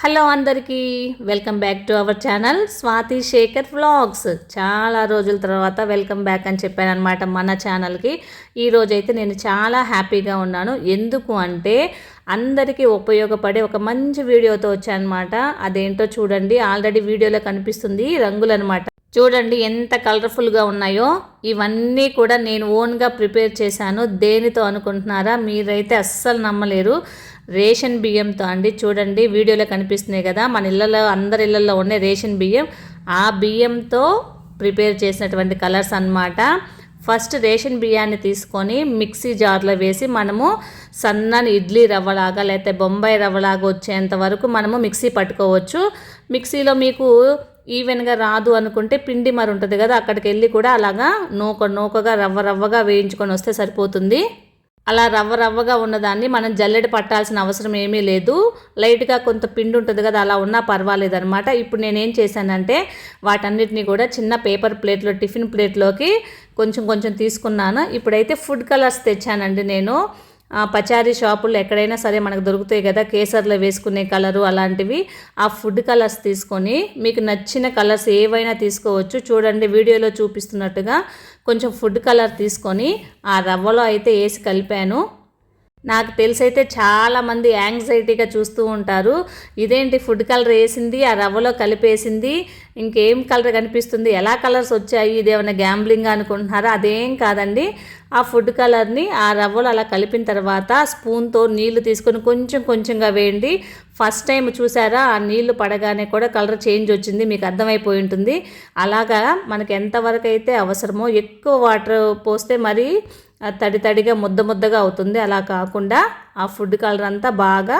Hello అందరికీ welcome back to our channel Swathi Sekhar vlogs. చాలా రోజుల తర్వాత వెల్కమ్ బ్యాక్ అని చెప్పాను అనమాట మన ఛానల్కి. ఈరోజైతే నేను చాలా హ్యాపీగా ఉన్నాను. ఎందుకు అంటే అందరికీ ఉపయోగపడే ఒక మంచి వీడియోతో వచ్చానమాట అదేంటో చూడండి. ఆల్రెడీ వీడియోలో కనిపిస్తుంది రంగులు అనమాట చూడండి ఎంత కలర్ఫుల్గా ఉన్నాయో. ఇవన్నీ కూడా నేను ఓన్గా ప్రిపేర్ చేశాను. దేనితో అనుకుంటున్నారా? మీరైతే అస్సలు నమ్మలేరు. రేషన్ బియ్యంతో అండి. చూడండి వీడియోలో కనిపిస్తున్నాయి కదా మన ఇళ్ళలో అందరి ఇళ్ళల్లో ఉండే రేషన్ బియ్యం. ఆ బియ్యంతో ప్రిపేర్ చేసినటువంటి కలర్స్ అన్నమాట. ఫస్ట్ రేషన్ బియ్యాన్ని తీసుకొని మిక్సీ జార్లో వేసి మనము సన్నని ఇడ్లీ రవ్వలాగా లేకపోతే బొంబాయి రవ్వలాగా వచ్చేంత వరకు మనము మిక్సీ పట్టుకోవచ్చు. మిక్సీలో మీకు ఈవెన్గా రాదు అనుకుంటే పిండి మరి ఉంటుంది కదా అక్కడికి వెళ్ళి కూడా అలాగా నూక నూకగా రవ్వ రవ్వగా వేయించుకొని వస్తే సరిపోతుంది. అలా రవ్వ రవ్వగా ఉన్నదాన్ని మనం జల్లెడ పట్టాల్సిన అవసరం ఏమీ లేదు. లైట్గా కొంత పిండి ఉంటుంది కదా అలా ఉన్నా పర్వాలేదు అనమాట ఇప్పుడు నేనేం చేశానంటే వాటన్నిటిని కూడా చిన్న పేపర్ ప్లేట్లో టిఫిన్ ప్లేట్లోకి కొంచెం కొంచెం తీసుకున్నాను. ఇప్పుడైతే ఫుడ్ కలర్స్ తెచ్చానండి నేను. పచారీ షాపుల్లో ఎక్కడైనా సరే మనకు దొరుకుతాయి కదా కేసర్లో వేసుకునే కలరు అలాంటివి. ఆ ఫుడ్ కలర్స్ తీసుకొని మీకు నచ్చిన కలర్స్ ఏవైనా తీసుకోవచ్చు. చూడండి వీడియోలో చూపిస్తున్నట్టుగా కొంచెం ఫుడ్ కలర్ తీసుకొని ఆ రవ్వలో అయితే వేసి కలిపాను. నాకు తెలిసైతే చాలామంది యాంగ్జైటీగా చూస్తూ ఉంటారు. ఇదేంటి ఫుడ్ కలర్ వేసింది ఆ రవ్వలో కలిపేసింది ఇంకేం కలర్ కనిపిస్తుంది ఎలా కలర్స్ వచ్చాయి ఇదేమైనా గ్యాంబ్లింగ్ అనుకుంటున్నారా? అదేం కాదండి. ఆ ఫుడ్ కలర్ని ఆ రవ్వలో అలా కలిపిన తర్వాత స్పూన్తో నీళ్ళు తీసుకొని కొంచెం కొంచెంగా వేయండి. ఫస్ట్ టైం చూసారా? ఆ నీళ్ళు పడగానే కూడా కలర్ చేంజ్ వచ్చింది మీకు అర్థమైపోయి ఉంటుంది. అలాగా మనకి ఎంతవరకు అయితే అవసరమో ఎక్కువ వాటర్ పోస్తే మరి తడి తడిగా ముద్ద ముద్దగా అవుతుంది. అలా కాకుండా ఆ ఫుడ్ కలర్ అంతా బాగా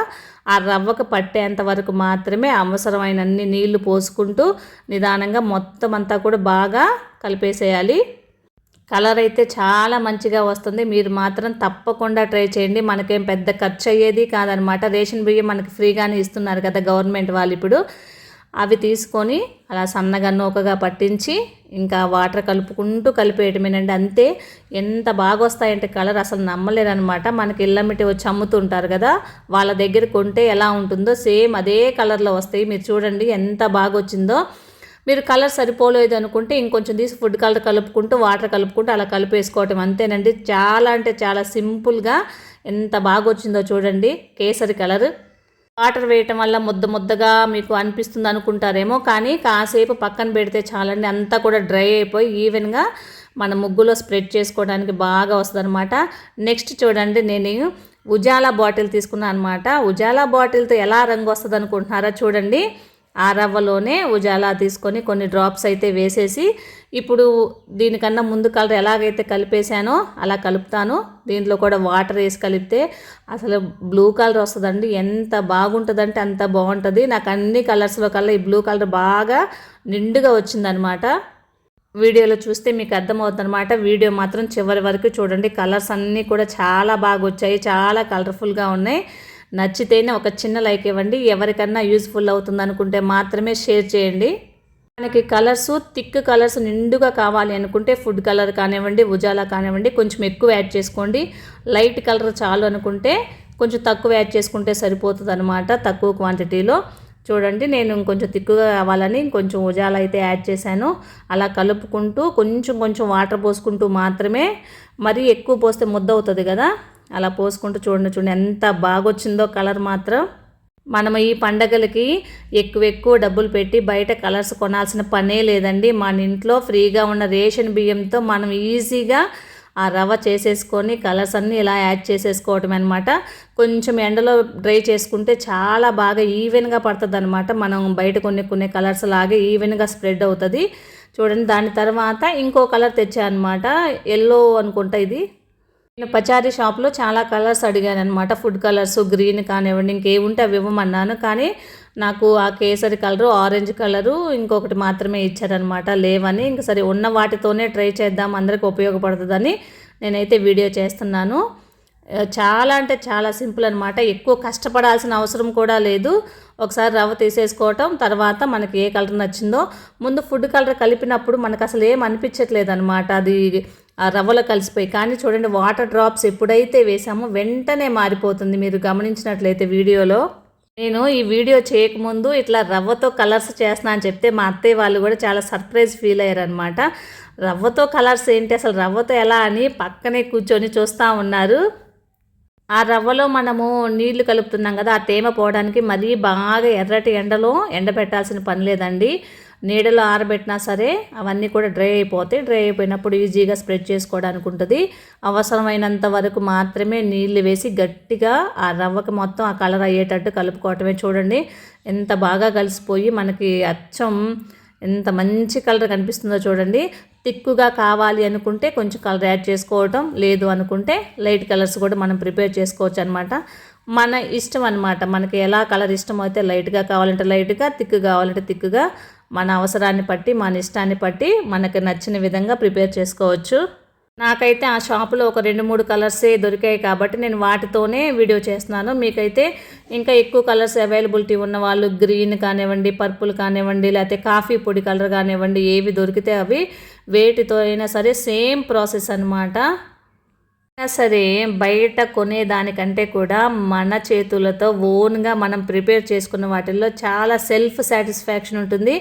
ఆ రవ్వకు పట్టేంత వరకు మాత్రమే అవసరమైన అన్ని నీళ్ళు పోసుకుంటూ నిదానంగా మొత్తం అంతా కూడా బాగా కలిపేసేయాలి. కలర్ అయితే చాలా మంచిగా వస్తుంది. మీరు మాత్రం తప్పకుండా ట్రై చేయండి. మనకేం పెద్ద ఖర్చు అయ్యేది కాదనమాట. రేషన్ బియ్యం మనకి ఫ్రీగానే ఇస్తున్నారు కదా గవర్నమెంట్ వాళ్ళు ఇప్పుడు. అవి తీసుకొని అలా సన్నగా నూకగా పట్టించి ఇంకా వాటర్ కలుపుకుంటూ కలిపేయటమేనండి. అంతే ఎంత బాగా వస్తాయంటే కలర్ అసలు నమ్మలేరనమాట మనకి ఇళ్ళమిటి వచ్చి అమ్ముతుంటారు కదా వాళ్ళ దగ్గర కొంటే ఎలా ఉంటుందో సేమ్ అదే కలర్లో వస్తాయి. మీరు చూడండి ఎంత బాగా వచ్చిందో మీరు కలర్ సరిపోలేదు అనుకుంటే ఇంకొంచెం తీసి ఫుడ్ కలర్ కలుపుకుంటూ వాటర్ కలుపుకుంటూ అలా కలిపేసుకోవటం అంతేనండి. చాలా అంటే చాలా సింపుల్గా ఎంత బాగా వచ్చిందో చూడండి. కేసరి కలర్. వాటర్ వేయటం వల్ల ముద్ద ముద్దగా మీకు అనిపిస్తుంది అనుకుంటారేమో కానీ కాసేపు పక్కన పెడితే చాలండి అంతా కూడా డ్రై అయిపోయి ఈవెన్గా మన ముగ్గులో స్ప్రెడ్ చేసుకోవడానికి బాగా వస్తుంది అనమాట నెక్స్ట్ చూడండి నేను ఉజాలా బాటిల్ తీసుకున్నాను అనమాట ఉజాలా బాటిల్తో ఎలా రంగు వస్తుంది అనుకుంటున్నారా చూడండి. ఆ రవ్వలోనే ఉజాలా తీసుకొని కొన్ని డ్రాప్స్ అయితే వేసేసి ఇప్పుడు దీనికన్నా ముందు కలర్ ఎలాగైతే కలిపేశానో అలా కలుపుతాను. దీంట్లో కూడా వాటర్ వేసి కలిపితే అసలు బ్లూ కలర్ వస్తుందండి. ఎంత బాగుంటుందంటే అంత బాగుంటుంది. నాకు అన్ని కలర్స్లో కల్లా ఈ బ్లూ కలర్ బాగా నిండుగా వచ్చిందనమాట వీడియోలో చూస్తే మీకు అర్థమవుతుంది అనమాట వీడియో మాత్రం చివరి వరకు చూడండి. కలర్స్ అన్నీ కూడా చాలా బాగా వచ్చాయి. చాలా కలర్ఫుల్గా ఉన్నాయి. నచ్చితేనే ఒక చిన్న లైక్ ఇవ్వండి. ఎవరికన్నా యూస్ఫుల్ అవుతుంది అనుకుంటే మాత్రమే షేర్ చేయండి. మనకి కలర్స్ థిక్ కలర్స్ నిండుగా కావాలి అనుకుంటే ఫుడ్ కలర్ కానివ్వండి ఉజాలా కానివ్వండి కొంచెం ఎక్కువ యాడ్ చేసుకోండి. లైట్ కలర్ చాలు అనుకుంటే కొంచెం తక్కువ యాడ్ చేసుకుంటే సరిపోతుంది అనమాట తక్కువ క్వాంటిటీలో. చూడండి నేను ఇంకొంచెం తిక్కుగా కావాలని కొంచెం ఉజాల అయితే యాడ్ చేశాను. అలా కలుపుకుంటూ కొంచెం కొంచెం వాటర్ పోసుకుంటూ మాత్రమే మరీ ఎక్కువ పోస్తే ముద్ద అవుతుంది కదా. అలా పోసుకుంటూ చూడండి చూడండి ఎంత బాగొచ్చిందో కలర్ మాత్రం. మనం ఈ పండగలకి ఎక్కువ ఎక్కువ డబ్బులు పెట్టి బయట కలర్స్ కొనాల్సిన పనే లేదండి. మన ఇంట్లో ఫ్రీగా ఉన్న రేషన్ బియ్యంతో మనం ఈజీగా ఆ రవ్వ చేసేసుకొని కలర్స్ అన్నీ ఇలా యాడ్ చేసేసుకోవటం అనమాట కొంచెం ఎండలో డ్రై చేసుకుంటే చాలా బాగా ఈవెన్గా పడుతుంది అనమాట మనం బయట కొన్ని కొన్ని కలర్స్ లాగే ఈవెన్గా స్ప్రెడ్ అవుతుంది. చూడండి దాని తర్వాత ఇంకో కలర్ తెచ్చా అనమాట ఎల్లో అనుకుంటా ఇది. నేను పచారీ షాప్లో చాలా కలర్స్ అడిగాను అనమాట ఫుడ్ కలర్స్ గ్రీన్ కానివ్వండి ఇంకేముంటే అవి ఇవ్వమన్నాను. కానీ నాకు ఆ కేసరి కలరు ఆరెంజ్ కలరు ఇంకొకటి మాత్రమే ఇచ్చారనమాట లేవని ఇంక సరే ఉన్న వాటితోనే ట్రై చేద్దాం అందరికి ఉపయోగపడుతుందని నేనైతే వీడియో చేస్తున్నాను. చాలా అంటే చాలా సింపుల్ అనమాట ఎక్కువ కష్టపడాల్సిన అవసరం కూడా లేదు. ఒకసారి రవ్వ తీసేసుకోవటం తర్వాత మనకి ఏ కలర్ నచ్చిందో. ముందు ఫుడ్ కలర్ కలిపినప్పుడు మనకు అసలు ఏం అనిపించట్లేదు అనమాట అది రవ్వలో కలిసిపోయి కానీ చూడండి వాటర్ డ్రాప్స్ ఎప్పుడైతే వేసామో వెంటనే మారిపోతుంది. మీరు గమనించినట్లయితే వీడియోలో. నేను ఈ వీడియో చేయకముందు ఇట్లా రవ్వతో కలర్స్ చేస్తున్నా అని చెప్తే మా అత్తయ్య వాళ్ళు కూడా చాలా సర్ప్రైజ్ ఫీల్ అయ్యారనమాట రవ్వతో కలర్స్ ఏంటి? అసలు రవ్వతో ఎలా అని పక్కనే కూర్చొని చూస్తూ ఉన్నారు. ఆ రవ్వలో మనము నీళ్ళు కలుపుతున్నాం కదా ఆ తేమ పోవడానికి మరీ బాగా ఎర్రటి ఎండలో ఎండబెట్టాల్సిన పని లేదండి. నీడలో ఆరబెట్టినా సరే అవన్నీ కూడా డ్రై అయిపోతాయి. డ్రై అయిపోయినప్పుడు ఈజీగా స్ప్రెడ్ చేసుకోవడానికి ఉంటుంది. అవసరమైనంత వరకు మాత్రమే నీళ్ళు వేసి గట్టిగా ఆ రవ్వకి మొత్తం ఆ కలర్ అయ్యేటట్టు కలుపుకోవటమే చూడండి. ఎంత బాగా కలిసిపోయి మనకి అచ్చం ఎంత మంచి కలర్ కనిపిస్తుందో చూడండి. తిక్కుగా కావాలి అనుకుంటే కొంచెం కలర్ యాడ్ చేసుకోవటం లేదు అనుకుంటే లైట్ కలర్స్ కూడా మనం ప్రిపేర్ చేసుకోవచ్చు అనమాట మన ఇష్టం అనమాట మనకి ఎలా కలర్ ఇష్టం అయితే లైట్గా కావాలంటే లైట్గా తిక్కు కావాలంటే తిక్కుగా మన అవసరాన్ని బట్టి మన ఇష్టాన్ని బట్టి మనకు నచ్చిన విధంగా ప్రిపేర్ చేసుకోవచ్చు. నాకైతే ఆ షాపులో ఒక రెండు మూడు కలర్సే దొరికాయి కాబట్టి నేను వాటితోనే వీడియో చేస్తున్నాను. మీకైతే ఇంకా ఎక్కువ కలర్స్ అవైలబిలిటీ ఉన్న వాళ్ళు గ్రీన్ కానివ్వండి పర్పుల్ కానివ్వండి లేకపోతే కాఫీ పొడి కలర్ కానివ్వండి ఏవి దొరికితే అవి వేటితో అయినా సరే సేమ్ ప్రాసెస్ అనమాట సరే బయట కొనేదానికంటే కూడా మన చేతులతో ఓన్గా మనం ప్రిపేర్ చేసుకున్న వాటిల్లో చాలా సెల్ఫ్ సాటిస్ఫాక్షన్ ఉంటుంది.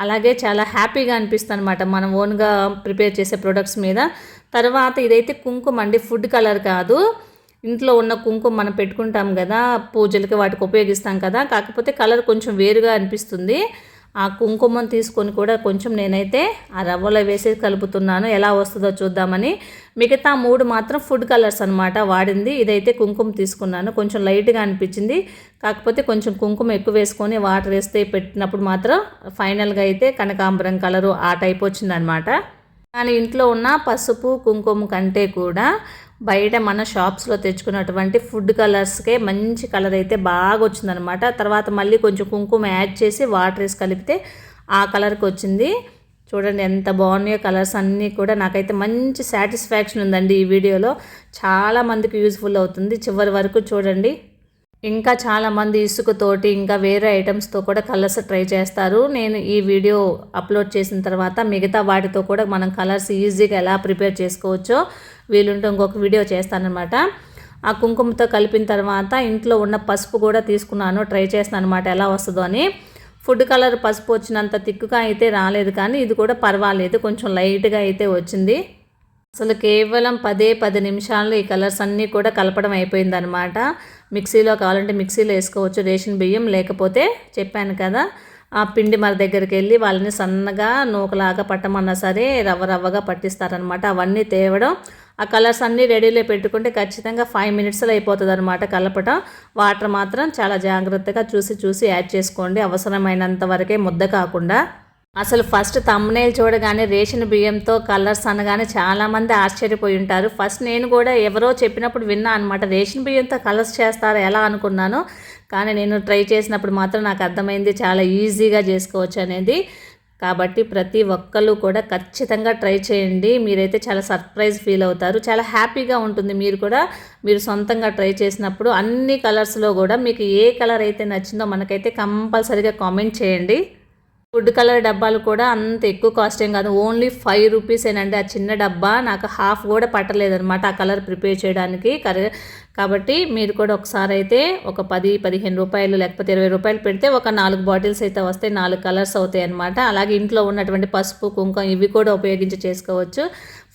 అలాగే చాలా హ్యాపీగా అనిపిస్తుంది అనమాట మనం ఓన్గా ప్రిపేర్ చేసే ప్రొడక్ట్స్ మీద. తర్వాత ఇదైతే కుంకుమ అండి ఫుడ్ కలర్ కాదు. ఇంట్లో ఉన్న కుంకుమ మనం పెట్టుకుంటాం కదా పూజలకి వాటికి ఉపయోగిస్తాం కదా. కాకపోతే కలర్ కొంచెం వేరుగా అనిపిస్తుంది. ఆ కుంకుమను తీసుకొని కూడా కొంచెం నేనైతే ఆ రవ్వలో వేసి కలుపుతున్నాను. ఎలా వస్తుందో చూద్దామని. మిగతా మూడు మాత్రం ఫుడ్ కలర్స్ అనమాట వాడింది. ఇదైతే కుంకుమ తీసుకున్నాను. కొంచెం లైట్గా అనిపించింది. కాకపోతే కొంచెం కుంకుమ ఎక్కువ వేసుకొని వాటర్ వేస్తే పెట్టినప్పుడు మాత్రం ఫైనల్గా అయితే కనకాంబరం కలరు ఆ టైప్ వచ్చిందనమాట కానీ ఇంట్లో ఉన్న పసుపు కుంకుమ కంటే కూడా బయట మన షాప్స్లో తెచ్చుకున్నటువంటి ఫుడ్ కలర్స్కే మంచి కలర్ అయితే బాగా వచ్చిందనమాట తర్వాత మళ్ళీ కొంచెం కుంకుమ యాడ్ చేసి వాటర్ వేసి కలిపితే ఆ కలర్కి వచ్చింది. చూడండి ఎంత బాగున్నాయో కలర్స్ అన్నీ కూడా నాకైతే మంచి సాటిస్ఫాక్షన్ ఉందండి ఈ వీడియోలో. చాలామందికి యూజ్ఫుల్ అవుతుంది. చివరి వరకు చూడండి. ఇంకా చాలామంది ఇసుకతోటి ఇంకా వేరే ఐటమ్స్తో కూడా కలర్స్ ట్రై చేస్తారు. నేను ఈ వీడియో అప్లోడ్ చేసిన తర్వాత మిగతా వాటితో కూడా మనం కలర్స్ ఈజీగా ఎలా ప్రిపేర్ చేసుకోవచ్చో వీలుంటే ఇంకొక వీడియో చేస్తానమాట ఆ కుంకుమతో కలిపిన తర్వాత ఇంట్లో ఉన్న పసుపు కూడా తీసుకున్నాను ట్రై చేస్తాను అనమాట ఎలా వస్తుందో అని. ఫుడ్ కలర్ పసుపు వచ్చినంత తిక్కుగా అయితే రాలేదు కానీ ఇది కూడా పర్వాలేదు కొంచెం లైట్గా అయితే వచ్చింది. అసలు కేవలం పదే పది నిమిషాల్లో ఈ కలర్స్ అన్నీ కూడా కలపడం అయిపోయిందనమాట మిక్సీలో కావాలంటే మిక్సీలో వేసుకోవచ్చు రేషన్ బియ్యం లేకపోతే చెప్పాను కదా. ఆ పిండి మన దగ్గరికి వెళ్ళి వాళ్ళని సన్నగా నూకలాగా పట్టమన్నా సరే రవ్వ రవ్వగా పట్టిస్తారనమాట అవన్నీ తేవడం ఆ కలర్స్ అన్నీ రెడీలో పెట్టుకుంటే ఖచ్చితంగా ఫైవ్ మినిట్స్లో అయిపోతుంది అనమాట కలపటం. వాటర్ మాత్రం చాలా జాగ్రత్తగా చూసి చూసి యాడ్ చేసుకోండి. అవసరమైనంత వరకే ముద్ద కాకుండా. అసలు ఫస్ట్ తమ్మునేలు చూడగానే రేషన్ బియ్యంతో కలర్స్ అనగానే చాలామంది ఆశ్చర్యపోయి ఉంటారు. ఫస్ట్ నేను కూడా ఎవరో చెప్పినప్పుడు విన్నా అనమాట రేషన్ బియ్యంతో కలర్స్ చేస్తారా? ఎలా? అనుకున్నాను. కానీ నేను ట్రై చేసినప్పుడు మాత్రం నాకు అర్థమైంది చాలా ఈజీగా చేసుకోవచ్చు అనేది. కాబట్టి ప్రతి ఒక్కళ్ళు కూడా ఖచ్చితంగా ట్రై చేయండి. మీరైతే చాలా సర్ప్రైజ్ ఫీల్ అవుతారు. చాలా హ్యాపీగా ఉంటుంది మీరు కూడా. మీరు సొంతంగా ట్రై చేసినప్పుడు అన్ని కలర్స్లో కూడా మీకు ఏ కలర్ అయితే నచ్చిందో మనకైతే కంపల్సరీగా కామెంట్ చేయండి. ఫుడ్ కలర్ డబ్బాలు కూడా అంత ఎక్కువ కాస్ట్ ఏం కాదు. ఓన్లీ ఫైవ్ రూపీస్ ఏనండి ఆ చిన్న డబ్బా నాకు హాఫ్ కూడా పట్టలేదనమాట ఆ కలర్ ప్రిపేర్ చేయడానికి. కర కాబట్టి మీరు కూడా ఒకసారి అయితే ఒక పది పదిహేను రూపాయలు లేకపోతే ఇరవై రూపాయలు పెడితే ఒక నాలుగు బాటిల్స్ అయితే వస్తాయి నాలుగు కలర్స్ అవుతాయి అనమాట అలాగే ఇంట్లో ఉన్నటువంటి పసుపు కుంకుమ ఇవి కూడా ఉపయోగించి చేసుకోవచ్చు.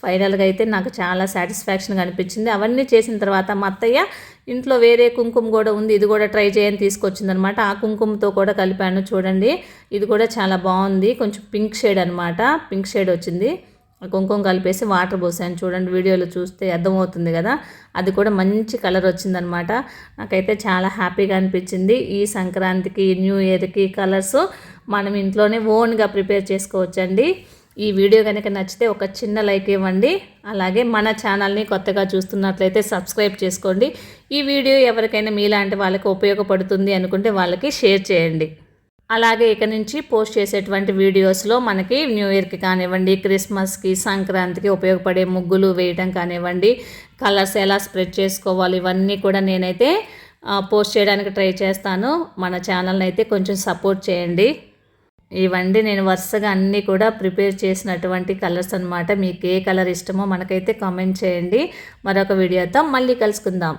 ఫైనల్గా అయితే నాకు చాలా సాటిస్ఫాక్షన్గా అనిపించింది. అవన్నీ చేసిన తర్వాత మా అత్తయ్య ఇంట్లో వేరే కుంకుమ కూడా ఉంది ఇది కూడా ట్రై చేయని తీసుకొచ్చిందనమాట ఆ కుంకుమతో కూడా కలిపాను చూడండి. ఇది కూడా చాలా బాగుంది కొంచెం పింక్ షేడ్ అనమాట పింక్ షేడ్ వచ్చింది. కుంకుమ కలిపేసి వాటర్ పోసాను. చూడండి వీడియోలో చూస్తే అర్థమవుతుంది కదా. అది కూడా మంచి కలర్ వచ్చిందనమాట. నాకైతే చాలా హ్యాపీగా అనిపించింది. ఈ సంక్రాంతికి న్యూ ఇయర్కి కలర్స్ మనం ఇంట్లోనే ఓన్గా ప్రిపేర్ చేసుకోవచ్చండి. ఈ వీడియో కనుక నచ్చితే ఒక చిన్న లైక్ ఇవ్వండి. అలాగే మన ఛానల్ని కొత్తగా చూస్తున్నట్లయితే సబ్స్క్రైబ్ చేసుకోండి. ఈ వీడియో ఎవరికైనా మీలాంటి వాళ్ళకి ఉపయోగపడుతుంది అనుకుంటే వాళ్ళకి షేర్ చేయండి. అలాగే ఇక నుంచి పోస్ట్ చేసేటువంటి వీడియోస్లో మనకి న్యూ ఇయర్కి కానివ్వండి క్రిస్మస్కి సంక్రాంతికి ఉపయోగపడే ముగ్గులు వేయడం కానివ్వండి కలర్స్ ఎలా స్ప్రెడ్ చేసుకోవాలి ఇవన్నీ కూడా నేనైతే పోస్ట్ చేయడానికి ట్రై చేస్తాను. మన ఛానల్ని అయితే కొంచెం సపోర్ట్ చేయండి. ఇవండి నేను వరుసగా అన్నీ కూడా ప్రిపేర్ చేసినటువంటి కలర్స్ అనమాట మీకు ఏ కలర్ ఇష్టమో మనకైతే కామెంట్ చేయండి. మరొక వీడియోతో మళ్ళీ కలుసుకుందాం.